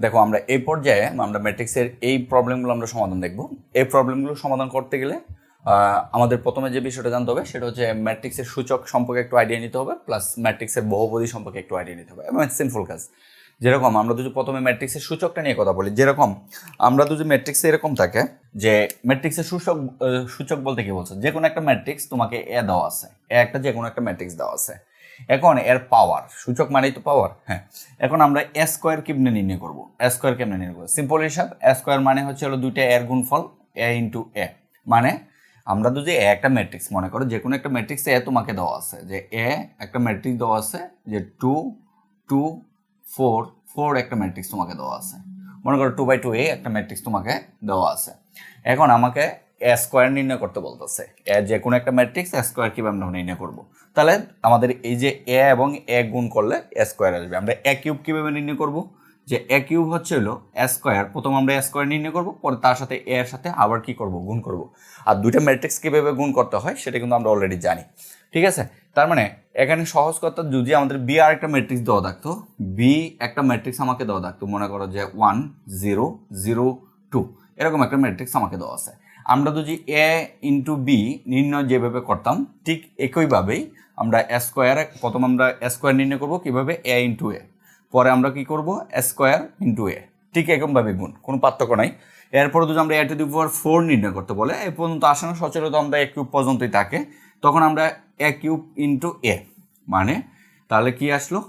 দেখো, আমরা এই পর্যায়ে আমরা ম্যাট্রিক্সের এই প্রবলেমগুলো আমরা সমাধান দেখব। এই প্রবলেমগুলো সমাধান করতে গেলে আমাদের প্রথমে যে বিষয়টা জানতে হবে, সেটা হচ্ছে ম্যাট্রিক্সের সূচক সম্পর্কে একটু আইডিয়া নিতে হবে প্লাস ম্যাট্রিক্সের বহুপদী সম্পর্কে একটু আইডিয়া নিতে হবে, এবং সিম্পল কাজ। যেরকম আমরা যদি প্রথমে ম্যাট্রিক্সের সূচকটা নিয়ে কথা বলি, যেরকম আমরা যদি ম্যাট্রিক্সে এরকম থাকে যে ম্যাট্রিক্সের সূচক সূচক বলতে কি বলছে? যে কোনো একটা ম্যাট্রিক্স তোমাকে এ দেওয়া আছে এ একটা যে কোনো একটা ম্যাট্রিক্স দেওয়া আছে। এখন এর পাওয়ার সূচক মানেই তো পাওয়ার হ্যাঁ। এখন আমরা এ স্কোয়ার কেমনে নির্ণয় করব এ স্কোয়ার কেমনে নির্ণয় করব। সিম্পল হিসাব এ স্কোয়ার মানে হচ্ছে হলো দুইটা এর গুণফল এ ইন্টু এ মানে আমরা যদি এ একটা ম্যাট্রিক্স মনে করো যে কোনো একটা ম্যাট্রিক্সে এ তোমাকে দেওয়া আছে, যে এ একটা ম্যাট্রিক্স দেওয়া আছে, যে টু টু ফোর ফোর একটা ম্যাট্রিক্স তোমাকে দেওয়া আছে। মনে করো টু বাই টু এ একটা ম্যাট্রিক্স তোমাকে দেওয়া আছে। এখন আমাকে স্কোয়ার নির্ণয় করতে বলতেছে। এ যে কোনো একটা ম্যাট্রিক্স স্কোয়ার কীভাবে আমরা নির্ণয় করব? তাহলে আমাদের এই যে এ এবং এ গুণ করলে এ স্কোয়ার আসবে। আমরা এ কিউব কীভাবে নির্ণয় করব? যে এ কিউব হচ্ছে হলো এ স্কোয়ার প্রথম আমরা এ স্কোয়ার নির্ণয় করব, পরে তার সাথে এ এর সাথে আবার কি করব? গুণ করব। আর দুইটা ম্যাট্রিক্স কীভাবে গুণ করতে হয়, সেটা কিন্তু আমরা অলরেডি জানি। ঠিক আছে? তার মানে এখানে সহজ কথা, যদি আমাদের বি আর একটা ম্যাট্রিক্স দেওয়া থাকতো বি একটা ম্যাট্রিক্স আমাকে দেওয়া থাকতো, মনে করো যে ওয়ান জিরো জিরো টু এরকম একটা ম্যাট্রিক্স আমাকে দেওয়া আছে। আমরা যদি এ ইন্টু বি নির্ণয় যেভাবে করতাম, ঠিক একইভাবেই আমরা স্কোয়ার প্রথম আমরা স্কোয়ার নির্ণয় করব কীভাবে এ ইন্টু এ পরে আমরা কি করব? স্কোয়ার ইন্টু এ ঠিক এরকমভাবে গুণ, কোনো পার্থক্য নাই। এরপরে যদি আমরা এ টু দি পাওয়ার ফোর নির্ণয় করতে বলে এ পর্যন্ত আসে না, সচরাচর আমরা এ কিউব পর্যন্তই থাকে। তখন আমরা এ কিউব ইন্টু এ মানে তাহলে কি আসলো?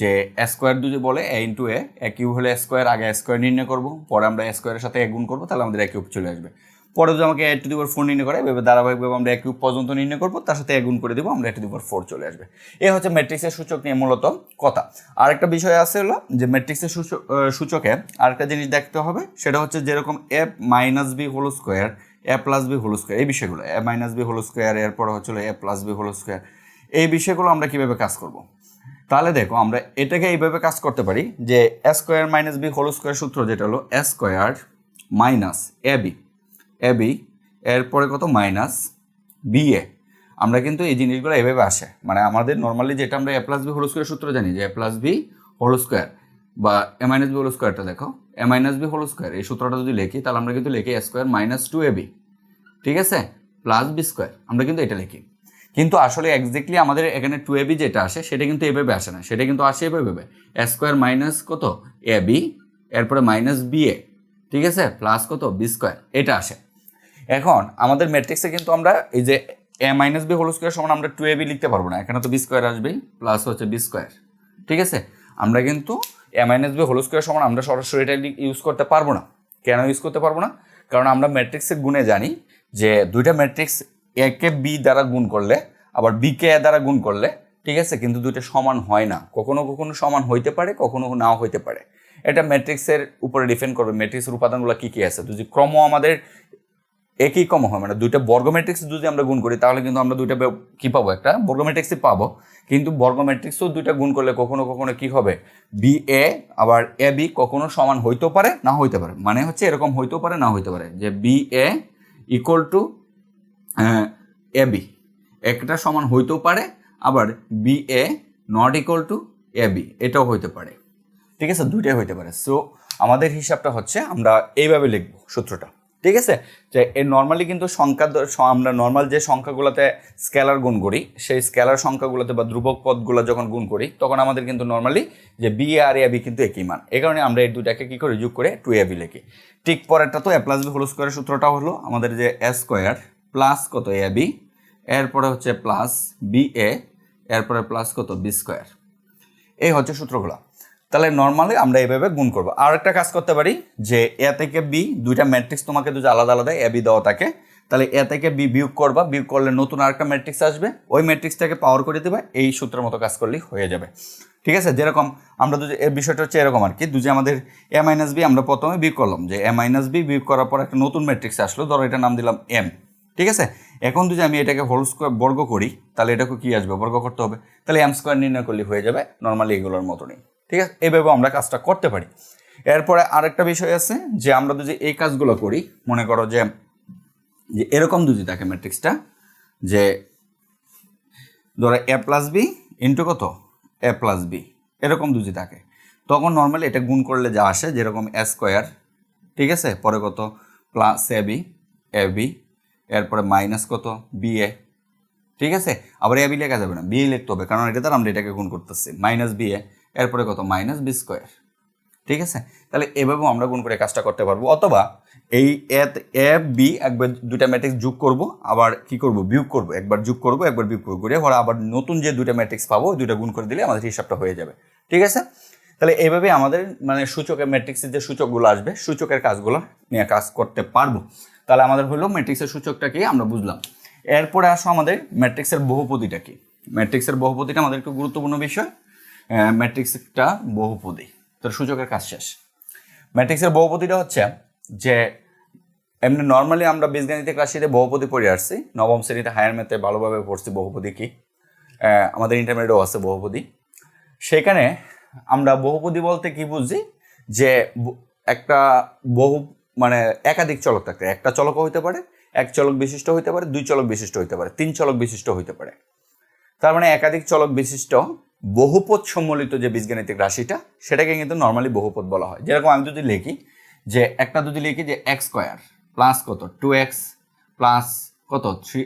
যে স্কোয়ার যদি বলে A into A A cube হলে স্কোয়ার আগে স্কোয়ার নির্ণয় করব। পরে আমরা স্কোয়ারের সাথে এ গুণ করব, তাহলে আমাদের এ কিউব চলে আসবে। পরে যদি আমাকে এ টু দি পাওয়ার ফোর নির্ণয় করে, এভাবে ধারাবাহিকভাবে আমরা এ কিউব পর্যন্ত নির্ণয় করব, তার সাথে গুণ করে দেবো, আমরা এ টু দি পাওয়ার ফোর চলে আসবে। এ হচ্ছে ম্যাট্রিক্সের সূচক নিয়ে মূলত কথা। আরেকটা বিষয় আছে হলো যে ম্যাট্রিক্সের সূচক সূচকে আরেকটা জিনিস দেখতে হবে, সেটা হচ্ছে যেরকম A minus B whole square A plus B whole square এই বিষয়গুলো A minus B whole square এরপরে হচ্ছে A plus B whole square এই বিষয়গুলো আমরা কীভাবে কাজ করব? তাহলে দেখো, আমরা এটাকে এইভাবে কাজ করতে পারি যে A square minus B whole square সূত্র যেটা হলো A square minus A B A B এরপরে কত? মাইনাস বি এ আমরা কিন্তু এই জিনিসগুলো এভাবে আসে। মানে আমাদের নর্মালি যেটা আমরা A plus B whole square সূত্র জানি যে A plus B whole square বা এ মাইনাস বি হোল স্কোয়ারটা দেখো। A minus B whole square এই সূত্রটা যদি লিখি, তাহলে আমরা কিন্তু লিখি A square minus two A B ঠিক আছে? প্লাস বি স্কোয়ার আমরা কিন্তু এটা লিখি। কিন্তু আসলে এক্স্যাক্টলি আমাদের এখানে টু এ বি যেটা আসে, সেটা কিন্তু এভাবে আসে না। সেটা কিন্তু আসে এভাবে এ স্কোয়ার মাইনাস কত? এ বি এরপরে মাইনাস বি এ ঠিক আছে? প্লাস কত? বি স্কোয়ার এটা আসে। এখন আমাদের ম্যাট্রিক্সে কিন্তু আমরা এই যে A minus B whole square সমান আমরা টু এ বি লিখতে পারব না। এখানে তো বি স্কোয়ার আসবেই প্লাস হচ্ছে বি স্কোয়ার ঠিক আছে? আমরা কিন্তু A minus B whole square সমান আমরা সরাসরি এটা ইউজ করতে পারব না। কেন ইউজ করতে পারব না? কারণ আমরা ম্যাট্রিক্সের গুণে জানি যে দুইটা ম্যাট্রিক্স একে বি দ্বারা গুণ করলে, আবার বি কে দ্বারা গুণ করলে, ঠিক আছে? কিন্তু দুইটা সমান হয় না। কখনো কখনো সমান হইতে পারে, কখনো নাও হইতে পারে। এটা ম্যাট্রিক্সের উপরে ডিপেন্ড করবে। ম্যাট্রিক্সের উপাদানগুলো কী কী আছে? যদি ক্রম আমাদের একই কম হয়। মানে দুইটা বর্গ ম্যাট্রিক্স যদি আমরা গুণ করি, তাহলে কিন্তু আমরা দুইটা কি পাবো একটা? বর্গ ম্যাট্রিক্সই পাবো। কিন্তু বর্গ ম্যাট্রিক্সও দুইটা গুণ করলে কখনো কখনো কি হবে? বি এ আবার এ বি কখনো সমান হইতেও পারে, না হইতে পারে। মানে হচ্ছে এরকম হইতেও পারে, না হইতে পারে। যে B A equal to A B একটা সমান হইতেও পারে, আবার B A not equal to A B এটাও হইতে পারে। ঠিক আছে? দুইটাই হইতে পারে। সো আমাদের হিসাবটা হচ্ছে আমরা এইভাবে লিখব সূত্রটা। ঠিক আছে? যে এর নর্মালি কিন্তু সংখ্যা আমরা নর্মাল যে সংখ্যাগুলোতে স্কেলার গুণ করি, সেই স্কেলার সংখ্যাগুলোতে বা ধ্রুবক পদগুলো যখন গুণ করি, তখন আমাদের কিন্তু নর্মালি যে বি আর এ বি কিন্তু একই মান। এই কারণে আমরা এই দুটাকে কী করি? যোগ করে টু এ বি লিখি। ঠিক পরেরটা তো এ প্লাস বি হোল স্কোয়ারের সূত্রটা হলো আমাদের যে এ স্কোয়ার প্লাস কত এ বি এরপরে হচ্ছে প্লাস বি এ এরপরে প্লাস কত বি স্কোয়ার এই হচ্ছে সূত্রগুলো। তাহলে নর্মালি আমরা এইভাবে গুণ করব। আর একটা কাজ করতে পারি যে এ থেকে বি, দুইটা ম্যাট্রিক্স তোমাকে দুটো আলাদা আলাদা এ, বি দেওয়া থাকে। তাহলে এ থেকে বি বিয়োগ করবা, বিয়োগ করলে নতুন আরেকটা ম্যাট্রিক্স আসবে। ওই ম্যাট্রিক্সটাকে পাওয়ার করে দেবে, এই সূত্রের মতো কাজ করলেই হয়ে যাবে। ঠিক আছে? যেরকম আমরা যদি এর বিষয়টা হচ্ছে এরকম আর কি। দুজি আমাদের এ মাইনাস বি আমরা প্রথমে বিয়োগ করলাম। যে এ মাইনাস বি বিয়োগ করার পর একটা নতুন ম্যাট্রিক্স আসলো। ধরো এটা নাম দিলাম এম ঠিক আছে? এখন যদি আমি এটাকে হোল স্কোয়ার বর্গ করি, তাহলে এটাকে কি আসবে? বর্গ করতে হবে। তাহলে এম স্কোয়ার নির্ণয় করলে হয়ে যাবে নর্মালি এগুলোর মতনই। ঠিক আছে? এইভাবে আমরা কাজটা করতে পারি। এরপরে আরেকটা বিষয় আছে যে আমরা যদি এই কাজগুলো করি, মনে করো যে যে এরকম যদি থাকে ম্যাট্রিক্সটা যে ধরো এ প্লাস বি ইন্টু কত? এ প্লাস বি এরকম দুজি থাকে, তখন নর্মালি এটা গুণ করলে যা আসে যেরকম এ স্কোয়ার ঠিক আছে? পরে কত? Plus A B A B এরপরে মাইনাস কত? বি এ ঠিক আছে? আবার এ বি লেখা যাবে না। বি এ লিখতে হবে, কারণ এটা দ্বারা আমরা এটাকে গুণ করতেছি। মাইনাস বি এ এরপরে কত? Minus B square. ঠিক আছে? তাহলে এভাবেও আমরা গুণ করে কাজটা করতে পারব। অথবা এই এত, এ, বি একবার দুইটা ম্যাট্রিক্স যোগ করব, আবার কি করব? বিয়োগ করব। একবার যোগ করব, একবার বিয়োগ করব। করে আবার নতুন যে দুইটা ম্যাট্রিক্স পাবো দুইটা গুণ করে দিলে আমাদের হিসাবটা হয়ে যাবে। ঠিক আছে? তাহলে এইভাবে আমাদের মানে সূচকের ম্যাট্রিক্সের যে সূচকগুলো আসবে, সূচকের কাজগুলো নিয়ে কাজ করতে পারব। তাহলে আমাদের হলো ম্যাট্রিক্সের সূচকটা কি? আমরা বুঝলাম। এরপরে আসো আমাদের ম্যাট্রিক্সের বহুপতিটা কি? ম্যাট্রিক্সের বহুপতিটা আমাদের একটু গুরুত্বপূর্ণ বিষয়। ম্যাট্রিক্সটা বহুপদী। তোর সূচকের কাজ শেষ। ম্যাট্রিক্সের বহুপদীটা হচ্ছে যে, এমনি নর্মালি আমরা বীজগাণিতিক রাশিতে বহুপদী পড়ে আসছি, নবম শ্রেণীতে হায়ার ম্যাথে ভালোভাবে পড়ছি বহুপদী কি? আমাদের ইন্টারমিডিয়েটও আছে বহুপদী। সেখানে আমরা বহুপদী বলতে কি বুঝি? যে একটা বহু মানে একাধিক চলক থাকতে একটা চলকও হইতে পারে, এক চলক বিশিষ্ট হইতে পারে, দুই চলক বিশিষ্ট হইতে পারে, তিন চলক বিশিষ্ট হইতে পারে। তার মানে একাধিক চলক বিশিষ্ট বহুপদ সম্মিলিত যে বীজগাণিতিক রাশিটা, সেটাকে কিন্তু নর্মালি বহুপদ বলা হয়। যেরকম আমি যদি লিখি যে, একটা যদি লিখি যে এক্স স্কোয়ার প্লাস কত? টু এক্স প্লাস কত? থ্রি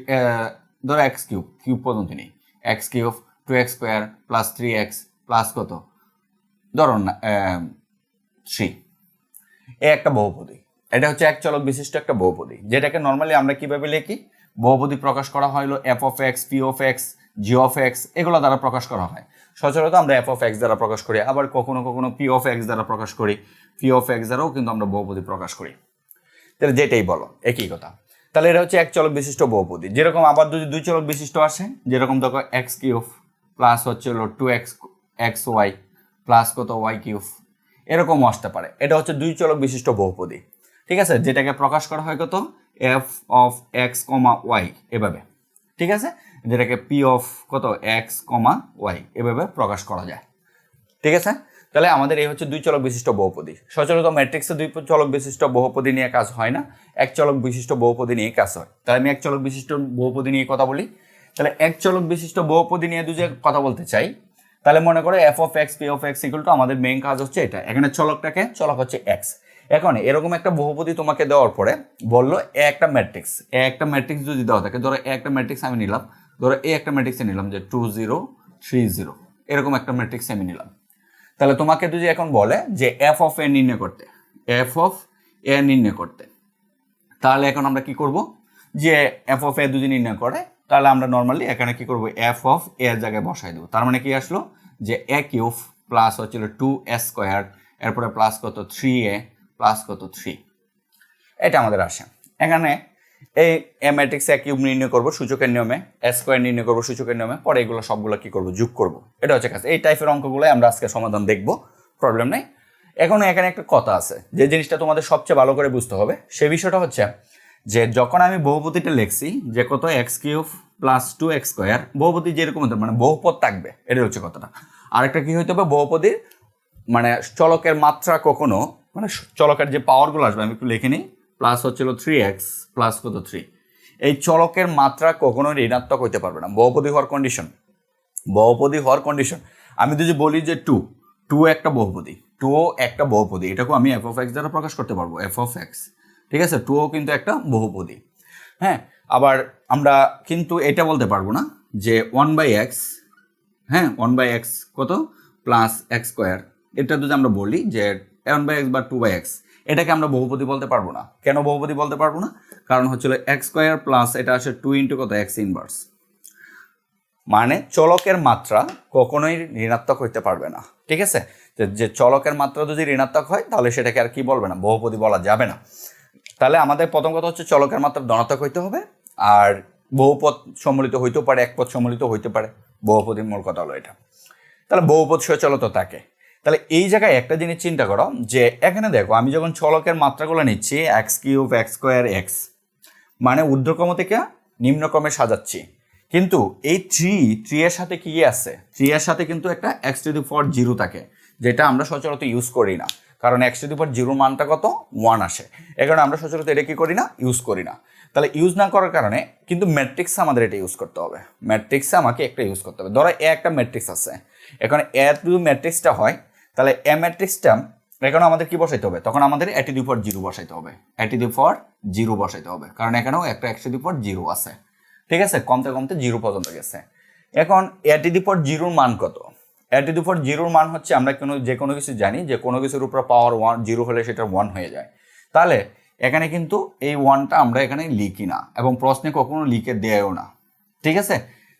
ধরো এক্স কিউব কিউব পর্যন্ত নেই। X cube two X square plus three X plus কত? ধরুন না থ্রি এ একটা বহুপদী। এটা হচ্ছে এক চলক বিশিষ্ট একটা বহুপদী। যেটাকে নর্মালি আমরা কীভাবে লিখি? বহুপদী প্রকাশ করা হয় হলো F of X P of X G of X এগুলো দ্বারা প্রকাশ করা হয়। সচরাচর আমরা এফ অফ এক্স দ্বারা প্রকাশ করি, আবার কখনো কখনো পি অফ এক্স দ্বারা প্রকাশ করি। পি অফ এক্স দ্বারাও কিন্তু আমরা বহুপদী প্রকাশ করি। তাহলে যেটাই বলো, একই কথা। তাহলে এটা হচ্ছে এক চলক বিশিষ্ট বহুপদী। যেরকম আবার যদি দুই চলক বিশিষ্ট আসে, যেরকম দেখো এক্স কিউব প্লাস হচ্ছে হলো two X X Y plus কত ওয়াই কিউব, এরকমও আসতে পারে। এটা হচ্ছে দুই চলক বিশিষ্ট বহুপদী। ঠিক আছে? যেটাকে প্রকাশ করা হয় কত? F of X comma Y এভাবে। ঠিক আছে? যেটাকে পি অফ কত? এক্স কমা ওয়াই এভাবে প্রকাশ করা যায়। ঠিক আছে? তাহলে আমাদের এই হচ্ছে দুই চলক বিশিষ্ট বহুপদী। সচরাচর ম্যাট্রিক্সে দুই চলক বিশিষ্ট বহুপদী নিয়ে কাজ হয় না, এক চলক বিশিষ্ট বহুপদী নিয়ে কাজ হয়। তাহলে আমি এক চলক বিশিষ্ট বহুপদী নিয়ে কথা বলি। তাহলে এক চলক বিশিষ্ট বহুপদী নিয়ে যে কথা বলতে চাই, তাহলে মনে করো F of X P of X equal to আমাদের মেইন কাজ হচ্ছে এটা। এখানে চলকটাকে, চলক হচ্ছে এক্স এখন এরকম একটা বহুপদী তোমাকে দেওয়ার পরে বলল একটা ম্যাট্রিক্স একটা ম্যাট্রিক্স যদি দেওয়া থাকে, ধরো একটা ম্যাট্রিক্স আমি নিলাম। ধরো এ একটা ম্যাট্রিক্সে নিলাম যে টু জিরো থ্রি জিরো এরকম একটা ম্যাট্রিক্স আমি নিলাম। তাহলে তোমাকে যদি এখন বলে যে এফ অফ এ নির্ণয় করতে এফ অফ এ নির্ণয় করতে, তাহলে এখন আমরা কি করব? যে এফ অফ এ যদি নির্ণয় করে, তাহলে আমরা নর্মালি এখানে কি করব? এফ অফ এ জায়গায় বসাই দেবো। তার মানে কি আসলো? যে এ কিউব প্লাস হচ্ছিল টু এ স্কোয়ার এরপরে প্লাস কত? থ্রি এ প্লাস কত? থ্রি এটা আমাদের আসে। এখানে এই এ ম্যাট্রিক্স এ কিউব নির্ণয় করব সূচকের নিয়মে এ স্কোয়ার নির্ণয় করব সূচকের নিয়মে, পরে এগুলো সবগুলো কি করব? যোগ করব। এটা হচ্ছে কাজ। এই টাইপের অঙ্কগুলোই আমরা আজকে সমাধান দেখব। প্রবলেম নেই। এখন এখানে একটা কথা আছে। যে জিনিসটা তোমাদের সবচেয়ে ভালো করে বুঝতে হবে, সে বিষয়টা হচ্ছে যে যখন আমি বহুপতিটা লিখছি, যে কত X cube plus two X square বহুপতি যেরকম হতে মানে বহুপদ থাকবে, এটাই হচ্ছে কথাটা। আরেকটা কি হইতে হবে বহুপদীর মানে চলকের মাত্রা কখনো মানে চলকের যে পাওয়ারগুলো আসবে, আমি একটু লিখে নিই। প্লাস হচ্ছিল থ্রি এক্স প্লাস কত থ্রি এই চলকের মাত্রা কখনো ঋণাত্মক হইতে পারবে না। বহুপদী হওয়ার কন্ডিশন বহুপদী হওয়ার কন্ডিশন আমি যদি বলি যে টু টু একটা বহুপদী টুও একটা বহুপদী এটাকেও আমি এফ অফ এক্স দ্বারা প্রকাশ করতে পারব এফ অফ এক্স ঠিক আছে? টুও কিন্তু একটা বহুপদী। হ্যাঁ? আবার আমরা কিন্তু এটা বলতে পারব না যে ওয়ান বাই এক্স হ্যাঁ? ওয়ান বাই এক্স কত? প্লাস এক্স স্কোয়ার এটা যদি আমরা বলি যে ওয়ান বাই এক্স বা টু বাই এক্স এটাকে আমরা বহুপদী বলতে পারব না। কেন বহুপদী বলতে পারব না? কারণ হচ্ছিল এক্স স্কোয়ার প্লাস এটা আসে টু ইন্টু কত? এক্স ইনভার্স মানে চলকের মাত্রা কখনোই ঋণাত্মক হইতে পারবে না। ঠিক আছে? যে- চলকের মাত্রা যদি ঋণাত্মক হয়, তাহলে সেটাকে আর কি বলবে না? বহুপদী বলা যাবে না। তাহলে আমাদের প্রথম কথা হচ্ছে চলকের মাত্রা ধনাত্মক হইতে হবে, আর বহুপদ সম্মিলিত হইতেও পারে, এক সম্মিলিত হইতে পারে। বহুপদীর মূল কথা হলো এটা। তাহলে বহুপদ সচলতা থাকে। তাহলে এই জায়গায় একটা জিনিস চিন্তা করো, যে এখানে দেখো, আমি যখন চলকের মাত্রাগুলো নিচ্ছি X cube X square X মানে ঊর্ধ্বক্রম থেকে নিম্নক্রমে সাজাচ্ছি। কিন্তু এই থ্রি থ্রি এর সাথে কি আছে? থ্রি এর সাথে কিন্তু একটা X to the for zero থাকে, যেটা আমরা সচরাচর ইউজ করি না। কারণ X to the for zero মানটা কত? ওয়ান আসে। এ কারণে আমরা সচরাচর এটা কি করি না? ইউজ করি না। তাহলে ইউজ না করার কারণে কিন্তু ম্যাট্রিক্সে আমাদের এটা ইউজ করতে হবে। ম্যাট্রিক্সে আমাকে একটা ইউজ করতে হবে। ধরো এ একটা ম্যাট্রিক্স আছে। এখন এ যদি ম্যাট্রিক্সটা হয় তাহলে এ ম্যাট্রিক্সটা এখানেও আমাদের কি বসাইতে হবে? তখন আমাদের দি ফর জিরো বসাইতে হবে। দি ফর জিরো বসাইতে হবে। কারণ এখানেও একটা একশো ফর জিরো আছে। ঠিক আছে? কমতে কমতে জিরো পর্যন্ত গেছে। এখন দি ফর জিরোর মান কত? দি ফর জিরোর মান হচ্ছে আমরা কোনো, যে কোনো কিছু জানি যে কোনো কিছুর উপর পাওয়ার ওয়ান জিরো হলে সেটা ওয়ান হয়ে যায়। তাহলে এখানে কিন্তু এই ওয়ানটা আমরা এখানে লিখি না এবং প্রশ্নে কখনো লিখে দেয়ও না। ঠিক আছে?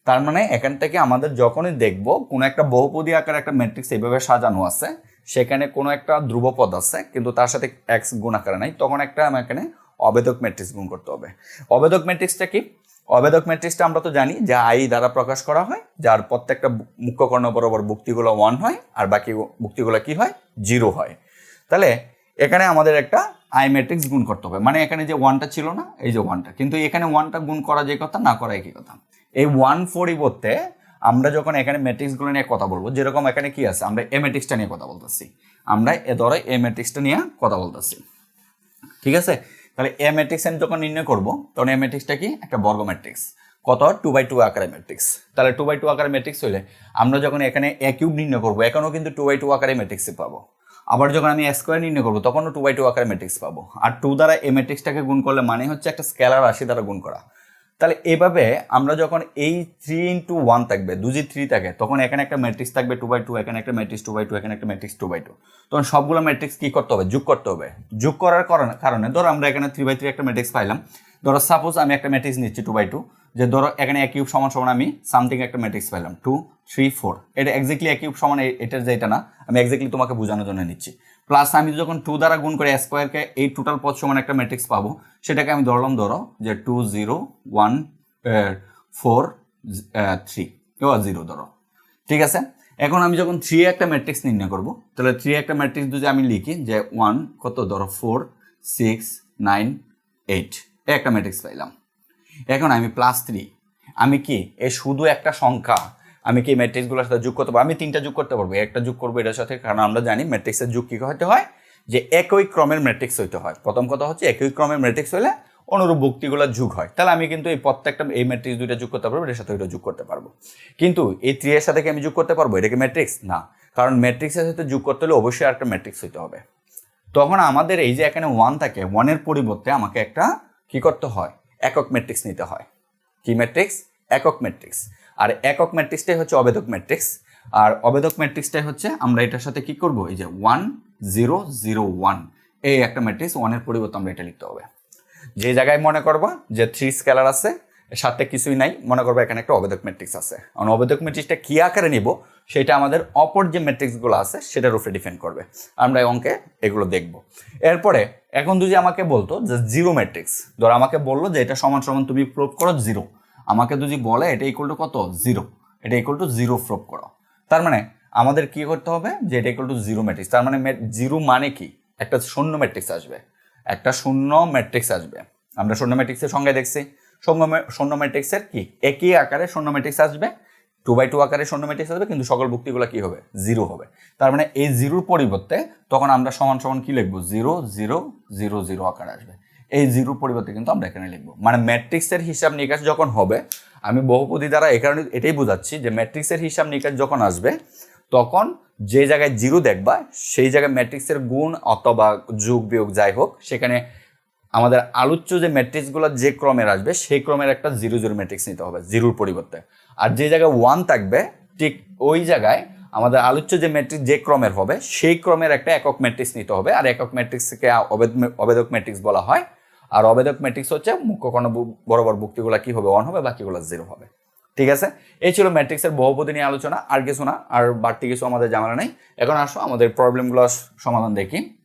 তার মানে এখান থেকে আমাদের যখনই দেখব, কোনো একটা বহুপদী আকার একটা ম্যাট্রিক্স এইভাবে সাজানো আছে, সেখানে কোনো একটা ধ্রুবপদ আছে, কিন্তু তার সাথে এক্স গুণ আকারে নাই, তখন একটা এখানে অবেদক ম্যাট্রিক্স গুণ করতে হবে। অবেদক ম্যাট্রিক্সটা কি? অবেদক ম্যাট্রিক্সটা আমরা তো জানি যে আই দ্বারা প্রকাশ করা হয়, যার প্রত্যেকটা মুখ্য কর্ণ বরাবর বুক্তিগুলো ওয়ান হয়, আর বাকি বুক্তিগুলো কি হয়? জিরো হয়। তাহলে এখানে আমাদের একটা আই ম্যাট্রিক্স গুণ করতে হবে। মানে এখানে যে ওয়ানটা ছিল না, এই যে ওয়ানটা কিন্তু এখানে ওয়ানটা গুণ করা যে কথা, না করা একই কথা? এই ওয়ান পরিবর্তে আমরা যখন এখানে ম্যাট্রিক্সগুলো নিয়ে কথা বলব, যেরকম এখানে কি আছে? আমরা এ ম্যাট্রিক্সটা নিয়ে কথা বলতেছি। আমরা এ ধরে এ ম্যাট্রিক্সটা নিয়ে কথা বলতেছি। ঠিক আছে? তাহলে এ ম্যাট্রিক্স আমি যখন নির্ণয় করব, তখন এ ম্যাট্রিক্সটা কি? একটা বর্গ ম্যাট্রিক্স কত? টু বাই টু আকারে ম্যাট্রিক্স তাহলে টু বাই টু আকারে ম্যাট্রিক্স হইলে আমরা যখন এখানে এ কিউব নির্ণয় করব, এখানেও কিন্তু টু বাই টু আকারে ম্যাট্রিক্সে পাবো। আবার যখন আমি স্কোয়ার নির্ণয় করব, তখনও টু বাই টু আকারে ম্যাট্রিক্স পাবো। আর টু দ্বারা এ ম্যাট্রিক্সটাকে গুণ করলে মানে হচ্ছে একটা স্কেলার রাশি দ্বারা গুণ করা। তাহলে এভাবে আমরা যখন এই থ্রি ইন্টু ওয়ান থাকবে দুজি থ্রি থাকে, তখন এখানে একটা ম্যাট্রিক্স থাকবে টু বাই টু এখানে একটা ম্যাট্রিক্স টু বাই টু এখানে একটা ম্যাট্রিক্স টু বাই টু তখন সবগুলো ম্যাট্রিক্স কী করতে হবে? যোগ করতে হবে। যোগ করার কারণে ধরো আমরা এখানে থ্রি বাই থ্রি একটা ম্যাট্রিক্স পাইলাম। ধরো সাপোজ আমি একটা ম্যাট্রিক্স নিচ্ছি টু বাই টু যে ধরো এখানে এক কিউব সমান সমান আমি সামথিং একটা ম্যাট্রিক্স পাইলাম টু থ্রি ফোর এটা এক্স্যাক্টলি এক কিউব সমান এটার যে এটা না, আমি এক্স্যাক্টলি তোমাকে বোঝানোর জন্য নিচ্ছি। প্লাস আমি যখন টু দ্বারা গুণ করে স্কোয়ারকে এই টোটাল পদ সমান একটা ম্যাট্রিক্স পাবো, সেটাকে আমি ধরলাম ধরো যে two zero one four three zero ধরো। ঠিক আছে? এখন আমি যখন থ্রি একটা ম্যাট্রিক্স নির্ণয় করব, তাহলে থ্রি একটা ম্যাট্রিক্স যদি আমি লিখি যে ওয়ান কত? ধরো ফোর সিক্স নাইন এইট একটা ম্যাট্রিক্স পাইলাম। এখন আমি প্লাস থ্রি আমি কি? এ শুধু একটা সংখ্যা। আমি কি ম্যাট্রিক্সগুলোর সাথে যোগ করতে পারব? আমি তিনটা যোগ করতে পারব। একটা যোগ করব এটার সাথে কারণ আমরা জানি ম্যাট্রিক্সের যোগ কী হতে হয়? যে একই ক্রমের ম্যাট্রিক্স হইতে হয়। প্রথম কথা হচ্ছে একই ক্রমের ম্যাট্রিক্স হলে অনুরূপ ভুক্তিগুলো যোগ হয়। তাহলে আমি কিন্তু এই প্রত্যেকটা এই ম্যাট্রিক্স দুইটা যোগ করতে পারব, এটার সাথে ওইটা যোগ করতে পারব। কিন্তু এই থ্রি এর সাথে কি আমি যোগ করতে পারব? এটা কি ম্যাট্রিক্স না। কারণ ম্যাট্রিক্সের সাথে যোগ করতে হলে অবশ্যই একটা ম্যাট্রিক্স হইতে হবে। তখন আমাদের এই যে এখানে ওয়ান থাকে ওয়ানের পরিবর্তে আমাকে একটা কি করতে হয়? একক ম্যাট্রিক্স নিতে হয়। কি ম্যাট্রিক্স একক ম্যাট্রিক্স আর একক ম্যাট্রিক্সটাই হচ্ছে অবেদক ম্যাট্রিক্স। আর অবেদক ম্যাট্রিক্সটাই হচ্ছে আমরা এটার সাথে কি করব? এই যে ওয়ান, জিরো জিরো, ওয়ান। এই একটা ম্যাট্রিক্স ওয়ানের পরিবর্তে আমরা এটা লিখতে হবে। যে জায়গায় মনে করবা যে থ্রি স্কেলার আছে সাথে কিছুই নাই, মনে করব এখানে একটা অবেদক ম্যাট্রিক্স আছে। কারণ অবেদক ম্যাট্রিক্সটা কী আকারে নিব? সেটা আমাদের অপর যে ম্যাট্রিক্সগুলো আছে, সেটার উপরে ডিপেন্ড করবে। আমরা এই অঙ্কে এগুলো দেখব। এরপরে, এখন যদি আমাকে বলতো যে জিরো ম্যাট্রিক্স, ধর আমাকে বলল যে এটা সমান সমান তুমি প্রুভ করো জিরো। আমাকে যদি বলে এটা ইকুয়াল টু কত? জিরো এটা ইকুয়াল টু জিরো প্রুভ করো। তার মানে আমাদের কি করতে হবে? যে এটা ইকুয়াল টু জিরো ম্যাট্রিক্স তার মানে জিরো মানে কি? একটা শূন্য ম্যাট্রিক্স আসবে। একটা শূন্য ম্যাট্রিক্স আসবে। আমরা শূন্য ম্যাট্রিক্সের সঙ্গে দেখছি। শূন্য ম্যাট্রিক্সের কি? একই আকারে শূন্য ম্যাট্রিক্স আসবে। টু বাই টু আকারে শূন্য ম্যাট্রিক্স আসবে। কিন্তু সকল ভুক্তিগুলো কি হবে? জিরো হবে। তার মানে এই জিরোর পরিবর্তে তখন আমরা সমান সমান কি লিখব? জিরো জিরো জিরো জিরো আকারে আসবে। এই জিরোর পরিবর্তে কিন্তু আমরা এখানে লিখব। মানে ম্যাট্রিক্সের হিসাব নিকাশ যখন হবে, আমি বহুপদী দ্বারা এই কারণে এটাই বোঝাচ্ছি যে ম্যাট্রিক্সের হিসাব নিকাশ যখন আসবে, তখন যে জায়গায় জিরো দেখবা, সেই জায়গায় ম্যাট্রিক্সের গুণ অথবা যোগ, বিয়োগ যাই হোক, সেখানে আমাদের আলোচ্য যে ম্যাট্রিক্সগুলো যে ক্রমের আসবে, সেই ক্রমের একটা জিরো জিরো ম্যাট্রিক্স নিতে হবে জিরোর পরিবর্তে। আর যে জায়গায় ওয়ান থাকবে, ঠিক ওই জায়গায় আমাদের আলোচ্য যে ম্যাট্রিক্স যে ক্রমের হবে, সেই ক্রমের একটা একক ম্যাট্রিক্স নিতে হবে। আর একক ম্যাট্রিক্সকে অবেদ- অবেদক ম্যাট্রিক্স বলা হয়। আর অবেদক ম্যাট্রিক্স হচ্ছে মুখ্য বু- বরাবর বুক্তিগুলো কী হবে? ওয়ান হবে, বাকিগুলো জিরো হবে। ঠিক আছে? এই ছিল ম্যাট্রিক্সের বহুপদী নিয়ে আলোচনা। আর কিছু না। আর বাড়তি কিছু আমাদের জানা নেই। এখন আসো, আমাদের প্রবলেমগুলো সমাধান দেখি।